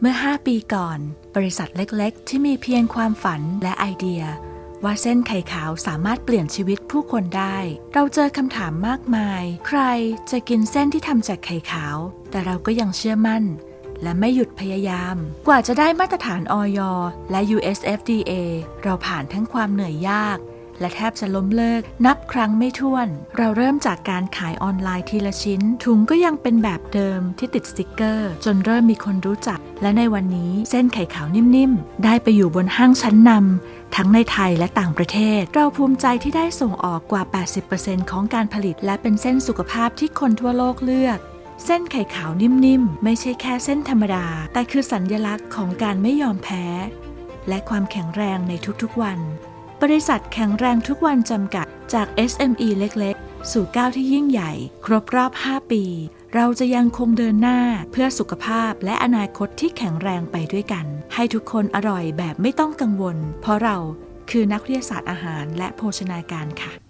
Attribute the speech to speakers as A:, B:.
A: เมื่อ 5 ปีก่อน บริษัทเล็กๆ ที่มีเพียงความฝันและไอเดีย ว่าเส้นไข่ขาวสามารถเปลี่ยนชีวิตผู้คนได้ เราเจอคำถามมากมาย ใครจะกินเส้นที่ทำจากไข่ขาว แต่เราก็ยังเชื่อมั่น และไม่หยุดพยายาม กว่าจะได้มาตรฐานออยและ USFDA เราผ่านทั้งความเหนื่อยยาก และแทบจะล้มเลิก นับครั้งไม่ถ้วน เราเริ่มจากการขายออนไลน์ทีละชิ้น ถุงก็ยังเป็นแบบเดิมที่ติดสติกเกอร์ จนเริ่มมีคนรู้จัก และในวันนี้เส้นไข่ขาวนิ่มๆ ได้ไปอยู่บนห้างชั้นนำทั้งในไทยและต่างประเทศ เราภูมิใจที่ได้ส่งออกกว่า 80%ของการผลิต และเป็นเส้นสุขภาพที่คนทั่วโลกเลือกเส้นไข่ขาวนิ่มๆ ไม่ใช่แค่เส้นธรรมดา แต่คือสัญญลักษณ์ของการไม่ยอมแพ้ และความแข็งแรงในทุกๆวัน บริษัทแข็งแรงทุกวันจำกัดจาก SME เล็กๆ สู่ก้าวที่ยิ่งใหญ่ ครบรอบ 5 ปี เราจะยังคงเดินหน้าเพื่อสุขภาพและอนาคตที่แข็งแรงไปด้วยกัน ให้ทุกคนอร่อยแบบไม่ต้องกังวล เพราะเราคือนักวิทยาศาสตร์อาหารและโภชนาการค่ะ